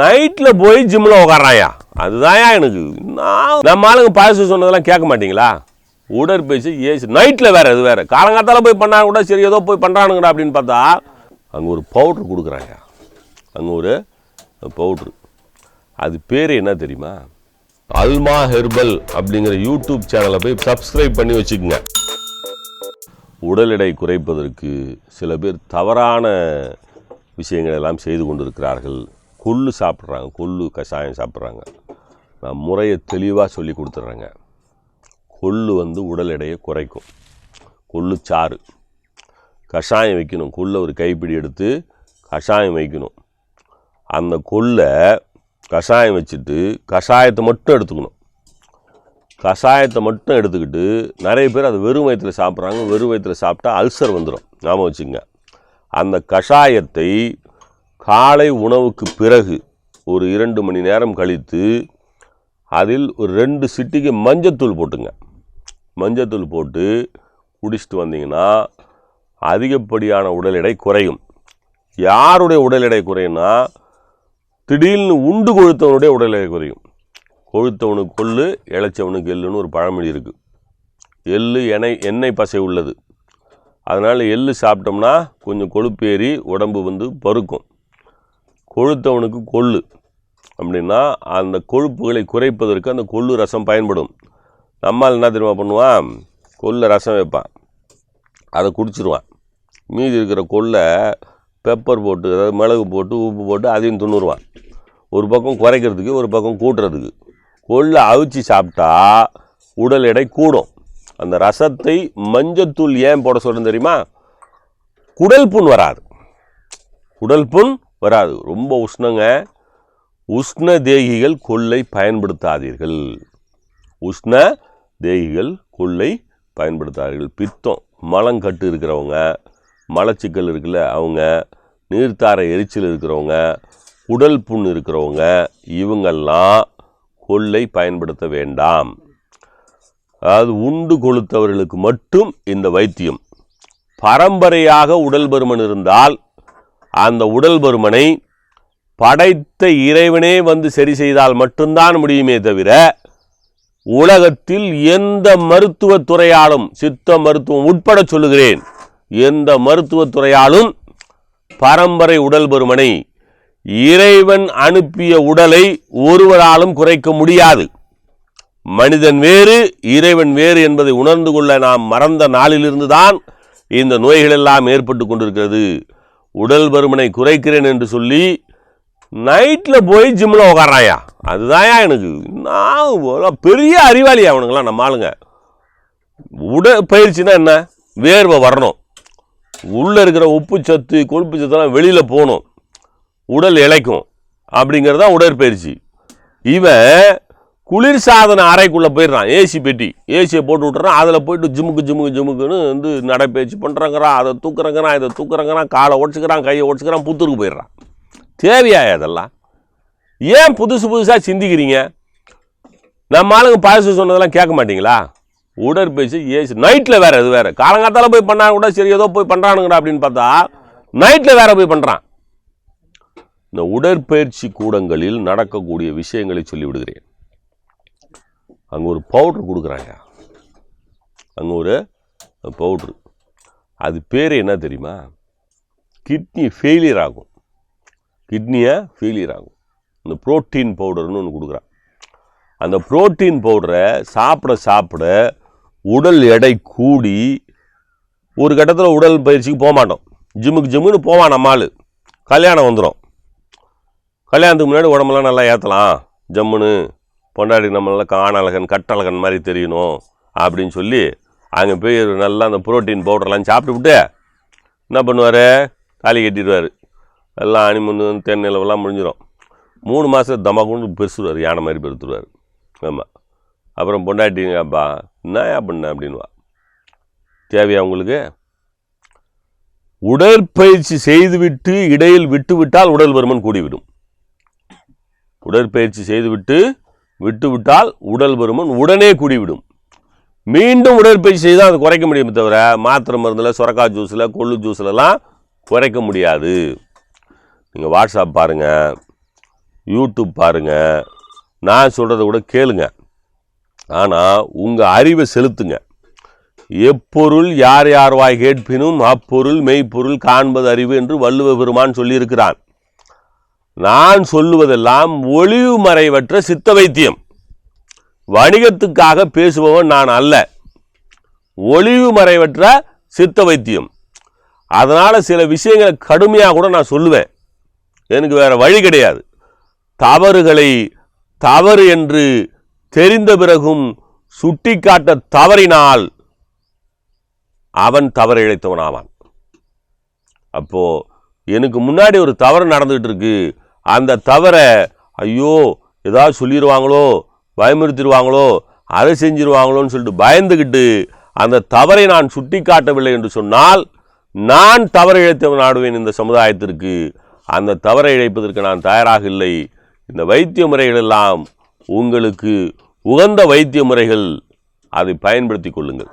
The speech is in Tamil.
நைட்டில் போய் ஜிம்மில் உட்காராயா அதுதான் எனக்கு. நான் நம்ம ஆளுங்க பாயசம் சொன்னதெல்லாம் கேட்க மாட்டீங்களா? உடற்பயிற்சி ஏசி. நைட்டில் வேறு இது வேறு. காலங்காத்தால் போய் பண்ணாங்க கூட சரி ஏதோ போய் பண்ணுறானுங்கடா அப்படின்னு பார்த்தா அங்கே ஒரு பவுட்ரு கொடுக்குறாங்க அங்கே ஒரு பவுட்ரு அது பேர் என்ன தெரியுமா? அல்மா ஹெர்பல் அப்படிங்கிற யூடியூப் சேனலை போய் சப்ஸ்கிரைப் பண்ணி வச்சுக்கோங்க. உடல் எடை குறைப்பதற்கு சில பேர் தவறான விஷயங்களெல்லாம் செய்து கொண்டிருக்கிறார்கள். கொள்ளு சாப்பிட்றாங்க கொள்ளு கஷாயம் சாப்பிட்றாங்க. நான் முறையை தெளிவாக சொல்லி கொடுத்துட்றேங்க. கொள்ளு வந்து உடல் எடையை குறைக்கும். கொள்ளு சாறு. கஷாயம் வைக்கணும். கொள்ளை ஒரு கைப்பிடி எடுத்து கஷாயம் வைக்கணும். அந்த கொள்ளை கஷாயம் வச்சுட்டு கஷாயத்தை மட்டும் எடுத்துக்கணும். கஷாயத்தை மட்டும் எடுத்துக்கிட்டு நிறைய பேர் அது வெறும் வயிற்றில் சாப்பிட்றாங்க. வெறும் வயிற்றில் சாப்பிட்டா அல்சர் வந்துடும் ஞாபகம் வச்சுங்க அந்த கஷாயத்தை காலை உணவுக்கு பிறகு ஒரு இரண்டு மணி நேரம் கழித்து அதில் ஒரு ரெண்டு சிட்டிக்கு மஞ்சத்தூள் போட்டுங்க. மஞ்சத்தூள் போட்டு குடிச்சிட்டு வந்தீங்கன்னா அதிகப்படியான உடல் எடை குறையும். யாருடைய உடல் எடை குறையும்னா திடீர்னு உண்டு கொழுத்தவனுடைய உடல் எடை குறையும். கொழுத்தவனுக்கு கொள்ளு இழைச்சவனுக்கு எள்ளுன்னு ஒரு பழமொழி இருக்குது எள்ளு எண்ணெய் எண்ணெய் பசை உள்ளது. அதனால் எள்ளு சாப்பிட்டோம்னா கொஞ்சம் கொழுப்பேறி உடம்பு வந்து பருக்கும். கொழுத்தவனுக்கு கொள்ளு. அப்படின்னா அந்த கொழுப்புகளை குறைப்பதற்கு அந்த கொள்ளு ரசம் பயன்படும். நம்மால் என்ன தெரியுமா பண்ணுவான்? கொல்லை ரசம் வைப்பான். அதை குடிச்சிருவான். மீதி இருக்கிற கொல்லை பெப்பர் போட்டு அதாவது மிளகு போட்டு உப்பு போட்டு அதையும் துண்ணுருவான் ஒரு பக்கம் குறைக்கிறதுக்கு ஒரு பக்கம் கூட்டுறதுக்கு. கொள்ளை அவிச்சு சாப்பிட்டா உடல் எடை கூடும். அந்த ரசத்தை மஞ்சத்தூள் ஏன் போட சொல்கிறேன் தெரியுமா? குடல் புண் வராது. குடல் புண் வராது. ரொம்ப உஷ்ணங்க. உஷ்ண தேகிகள் கொள்ளை பயன்படுத்தாதீர்கள். உஷ்ண தேகிகள் கொள்ளை பயன்படுத்தாதீர்கள். பித்தம் மலங்கட்டு இருக்கிறவங்க மலச்சிக்கல் இருக்குல்ல அவங்க நீர்த்தார எரிச்சல் இருக்கிறவங்க உடல் புண் இருக்கிறவங்க இவங்கெல்லாம் கொள்ளை பயன்படுத்த வேண்டாம். அதாவது உண்டு கொளுத்தவர்களுக்கு மட்டும் இந்த வைத்தியம். பரம்பரையாக உடல் பருமன் இருந்தால் அந்த உடல் பருமனை படைத்த இறைவனே வந்து சரி செய்தால் மட்டும்தான் முடியுமே தவிர உலகத்தில் எந்த மருத்துவத்துறையாலும் சித்த மருத்துவம் உட்பட சொல்லுகிறேன் எந்த மருத்துவத் துறையாலும் பரம்பரை உடல் பருமனை இறைவன் அனுப்பிய உடலை ஒருவராலும் குறைக்க முடியாது. மனிதன் வேறு இறைவன் வேறு என்பதை உணர்ந்து கொள்ள நாம் மறந்த நாளிலிருந்துதான் இந்த நோய்கள் எல்லாம் ஏற்பட்டு கொண்டிருக்கிறது. உடல் பருமனை குறைக்கிறேன் என்று சொல்லி நைட்டில் போய் ஜிம்மில் உட்காராயா அதுதான்யா எனக்கு. நான் பெரிய அறிவாளி அவனுங்களாம் நம்ம ஆளுங்க. உடற்பயிற்சினா என்ன? வேர்வை வரணும். உள்ளே இருக்கிற உப்பு சத்து கொழுப்பு சத்துலாம் வெளியில் போகணும். உடல் இளைக்கும் அப்படிங்கிறது தான் உடற்பயிற்சி. இவன் குளிர்சாதன அறைக்குள்ளே போயிடுறான். ஏசி பெட்டி. ஏசியை போட்டு விட்டுறான். அதில் போயிட்டு ஜிமுக்கு ஜிமுக்கு ஜிமுக்குன்னு வந்து நடைப்பயிற்சி பண்ணுறங்கிறான் அதை தூக்குறங்கிறான் இதை தூக்குறங்கிறான். காலை உடச்சிக்கிறான் கையை உடச்சிக்கிறான் புத்தூருக்கு போயிடுறான். தேவையா இதெல்லாம்? ஏன் புதுசு புதுசாக சிந்திக்கிறீங்க? நம்ம ஆளுங்க பாயசம் சொன்னதெல்லாம் கேட்க மாட்டீங்களா? உடற்பயிற்சி ஏசி நைட்டில் வேறு இது வேறு. காலங்காத்தால் போய் பண்ணால் கூட சரி ஏதோ போய் பண்ணுறானுங்கடா அப்படின்னு பார்த்தா நைட்டில் வேற போய் பண்ணுறான் இந்த உடற்பயிற்சி கூடங்களில் நடக்கக்கூடிய விஷயங்களை சொல்லிவிடுகிறேன். அங்கே ஒரு பவுட்ரு கொடுக்குறாங்க. அங்கே ஒரு பவுட்ரு அது பேர் என்ன தெரியுமா? கிட்னி ஃபெயிலியர் ஆகும். கிட்னியை ஃபெயிலியர் ஆகும். இந்த புரோட்டீன் பவுடர்னு ஒன்று கொடுக்குறான். அந்த புரோட்டீன் பவுடரை சாப்பிட சாப்பிட உடல் எடை கூடி ஒரு கட்டத்தில் உடல் பயிற்சிக்கு போக மாட்டோம். ஜிம்முக்கு ஜிம்முன்னு போவான் நம்ம ஆள். கல்யாணம் வந்துடும் கல்யாணத்துக்கு முன்னாடி உடம்பெல்லாம் நல்லா ஏற்றலாம் ஜம்முன்னு பொண்டாடி நம்ம நல்லா காணழகன் கட்டழகன் மாதிரி தெரியணும் அப்படின்னு சொல்லி அங்கே போய் நல்லா அந்த புரோட்டீன் பவுடர்லாம் சாப்பிட்டுவிட்டு என்ன பண்ணுவார்? தாலி கட்டிடுவார். எல்லாம் அணிமுன்னு தென் நிலவெல்லாம் முடிஞ்சிடும் மூணு மாதம் தமாக்குன்னு பெருசுடுவார் யானை மாதிரி பெருத்துடுவார் ஆமாம் அப்புறம் பொண்டாட்டிங்கப்பா என்ன என்னயா பண்ண? அப்படின்வா தேவையா உங்களுக்கு? உடற்பயிற்சி செய்துவிட்டு இடையில் விட்டுவிட்டால் உடல் பருமன் கூடிவிடும். உடற்பயிற்சி செய்துவிட்டு விட்டுவிட்டால் உடல் பருமன் உடனே கூடிவிடும். மீண்டும் உடற்பயிற்சி செய்தால் அது குறைக்க முடியுமே தவிர மாத்திரை மருந்தில் சுரக்காய் ஜூஸில் கொள்ளு ஜூஸ்லலாம் குறைக்க முடியாது. நீங்கள் வாட்ஸ்அப் பாருங்கள் யூடியூப் பாருங்கள் நான் சொல்கிறத கூட கேளுங்க. ஆனால் உங்கள் அறிவை செலுத்துங்க. எப்பொருள் யார் யார் வாய் கேட்பினும் அப்பொருள் மெய்ப்பொருள் காண்பது அறிவு என்று வள்ளுவ பெருமான் சொல்லியிருக்கிறான். நான் சொல்லுவதெல்லாம் ஒளிவு மறைவற்ற சித்த வைத்தியம். வணிகத்துக்காக பேசுபவன் நான் அல்ல. ஒளிவு மறைவற்ற சித்த வைத்தியம். அதனால் சில விஷயங்களை கடுமையாக கூட நான் சொல்லுவேன். எனக்கு வேறு வழி கிடையாது. தவறுகளை தவறு என்று தெரிந்த பிறகும் சுட்டிக்காட்ட தவறினால் அவன் தவறு இழைத்தவன் ஆவான் அப்போது எனக்கு முன்னாடி ஒரு தவறு நடந்துகிட்டு இருக்குது அந்த தவறை ஐயோ ஏதாவது சொல்லிடுவாங்களோ பயமுறுத்திடுவாங்களோ அதை செஞ்சிருவாங்களோன்னு சொல்லிட்டு பயந்துக்கிட்டு அந்த தவறை நான் சுட்டி காட்டவில்லை என்று சொன்னால் நான் தவறு இழைத்தவன் ஆடுவேன் இந்த சமுதாயத்திற்கு. அந்த தவறை இழைப்பதற்கு நான் தயாராக இல்லை. இந்த வைத்திய முறைகளெல்லாம் உங்களுக்கு உகந்த வைத்திய முறைகள். அதை பயன்படுத்தி கொள்ளுங்கள்.